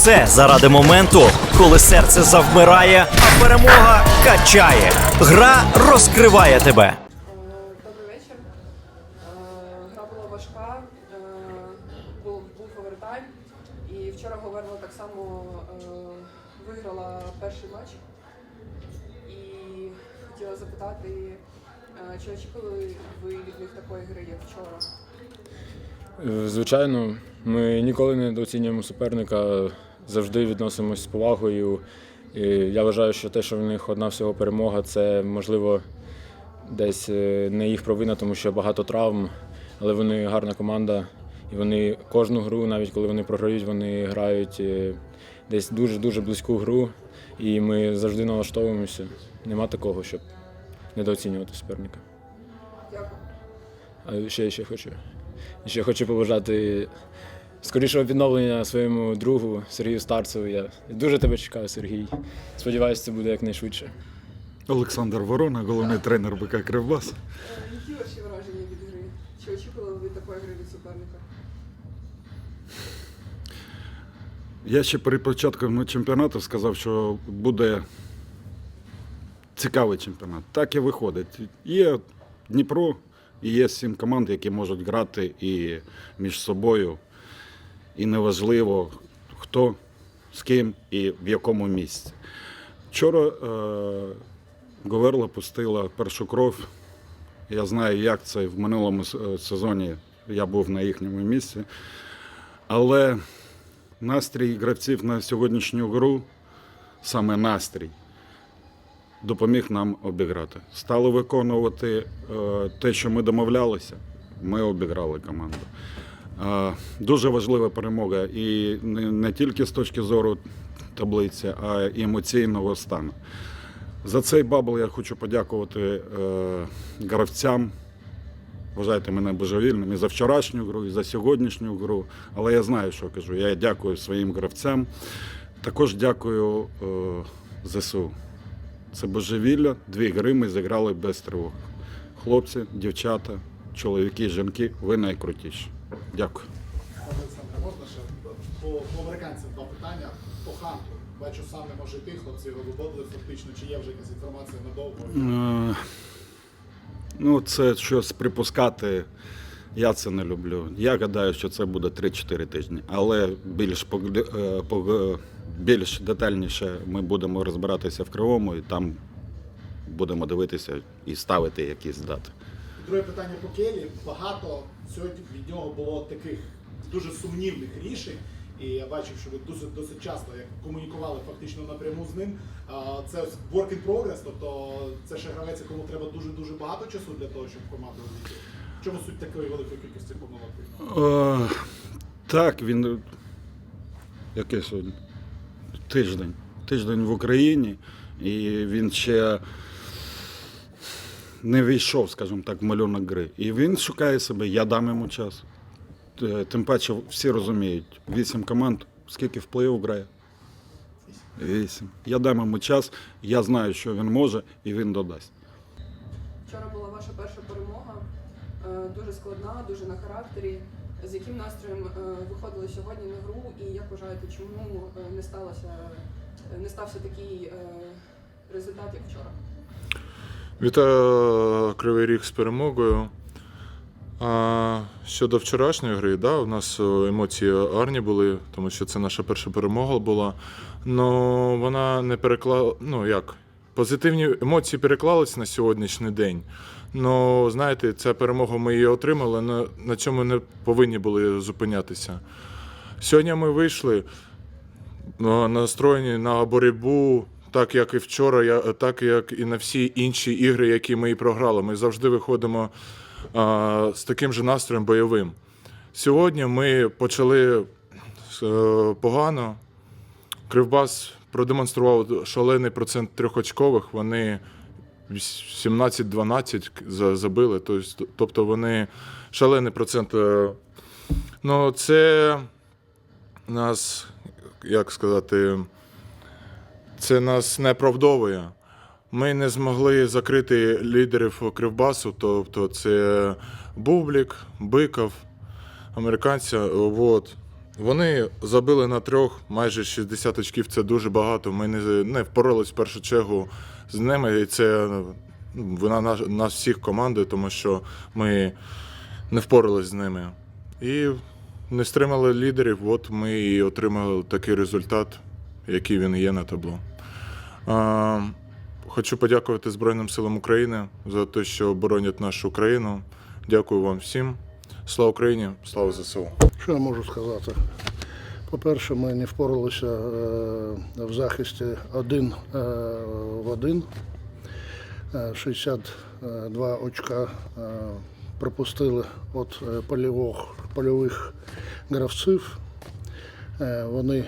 все заради моменту, коли серце завмирає, а перемога качає. Гра розкриває тебе. Добрий вечір. Е, Гра була важка, е, був, овертайм. І вчора Говерла так само е, виграла перший матч. І хотіла запитати, чи очікували ви від них такої гри, як вчора? Звичайно, ми ніколи не недооцінюємо суперника, завжди відносимось з повагою. І я вважаю, що те, що в них одна всього перемога, це можливо десь е, не їх провина, тому що багато травм, але вони гарна команда. І вони кожну гру, навіть коли вони програють, вони грають е, десь дуже-дуже близьку гру. І ми завжди налаштовуємося. Нема такого, щоб недооцінювати суперника. Дякую. А ще, ще хочу. Ще хочу побажати скорішого відновлення своєму другу Сергію Старцеву. Я дуже тебе чекаю, Сергій. Сподіваюся, це буде якнайшвидше. Олександр Ворона, головний тренер БК Кривбас. Які ваші враження від гри? Чи очікували ви такої гри від суперника? Я ще при початку чемпіонату сказав, що буде цікавий чемпіонат. Так і виходить. Є Дніпро і є сім команд, які можуть грати і між собою. І неважливо, хто з ким і в якому місці. Вчора е, Говерла пустила першу кров. Я знаю, як це в минулому е, сезоні я був на їхньому місці. Але настрій гравців на сьогоднішню гру, саме настрій, допоміг нам обіграти. Стали виконувати е, те, що ми домовлялися. Ми обіграли команду. Е, дуже важлива перемога і не, тільки з точки зору таблиці, а й емоційного стану. За цей бабл я хочу подякувати е, гравцям. Вважайте мене божевільним і за вчорашню гру, і за сьогоднішню гру. Але я знаю, що кажу. Я дякую своїм гравцям. Також дякую е, ЗСУ. Це божевілля. Дві гри ми зіграли без тривог. Хлопці, дівчата, чоловіки, жінки, ви найкрутіші. Дякую. Олександре, можна ще по, по американцям два питання. По ханту. Бачу, сам не може йти, хлопці його виводили фактично. Чи є вже якась інформація надовго? Е, Ну, це щось припускати. Я це не люблю. Я гадаю, що це буде 3-4 тижні. Але більш е, пог- більш детальніше ми будемо розбиратися в кривому і там будемо дивитися і ставити якісь дати. Друге питання по Келі. Багато сьогодні від нього було таких дуже сумнівних рішень. І я бачив, що ви досить досить часто як комунікували фактично напряму з ним. Це work in progress, тобто це ще гравець, якому треба дуже дуже багато часу для того, щоб команду увійти. В чому суть такої великої кількості помилок? Е, так, він. Який сьогодні? Тиждень. Тиждень в Україні, і він ще не війшов, скажімо так, в малюнок гри. І він шукає себе, я дам йому час. Тим паче всі розуміють, вісім команд, скільки впливу грає? Вісім. Я дам йому час, я знаю, що він може, і він додасть. Вчора була ваша перша перемога, е, дуже складна, дуже на характері. З яким настроєм е, виходили сьогодні на гру, і як вважаєте, чому е, не сталося, не стався такий результат, як вчора? Вітаю Кривий Ріг з перемогою. А щодо вчорашньої гри, да, у нас е, емоції гарні були, тому що це наша перша перемога була. Но вона не переклала. Ну як, позитивні емоції переклались на сьогоднішній день. Ну, знаєте, ця перемога ми її отримали, але на цьому не повинні були зупинятися. Сьогодні ми вийшли е, настроєні на боротьбу, так як і вчора, я- так як і на всі інші ігри, які ми і програли. Ми завжди виходимо а, з таким же настроєм бойовим. Сьогодні ми почали е, погано. Кривбас продемонстрував шалений процент трьохочкових. Вони 17-12 забили. Тобто вони шалений процент. е, Ну, це нас, як сказати, це нас не оправдовує. Ми не змогли закрити лідерів Кривбасу, тобто це Бублік, Биков, американця. От. Вони забили на трьох, майже 60 очків це дуже багато. Ми не, не впоралися в першу чергу з ними, і це ну, вина наш, нас всіх команди, тому що ми не впоралися з ними. І не стримали лідерів, от ми і отримали такий результат, який він є на табло. Хочу подякувати Збройним силам України за те, що боронять нашу країну. Дякую вам всім. Слава Україні, слава ЗСУ. Що я можу сказати? По-перше, ми не впоралися е, в захисті один е, в один. Е, 62 очка е, пропустили від польових, польових гравців. Вони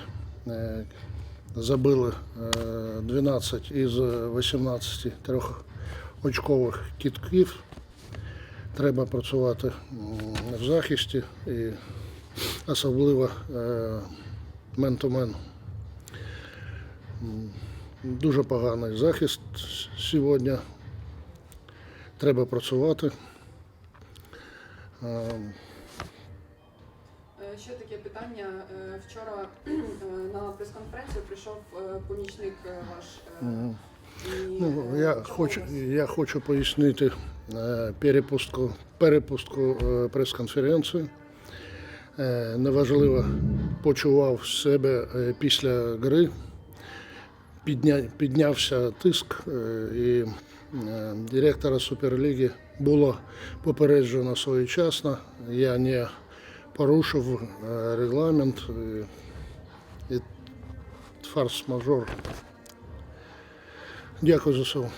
забили е, 12 із 18 трьохочкових кітків. Треба працювати в захисті і особливо е, мен-то-мен. М, Дуже поганий захист сьогодні. Треба працювати. Е, Ще таке питання. Е, Вчора е, на прес-конференцію прийшов помічник ваш. і, Ну, я, хочу, я хочу пояснити перепустку, перепустку прес-конференції. Неважливо почував себе після гри. Підня, піднявся тиск і директора Суперліги було попереджено своєчасно. Я не порушив е, регламент і, і фарс-мажор. Дякую за все.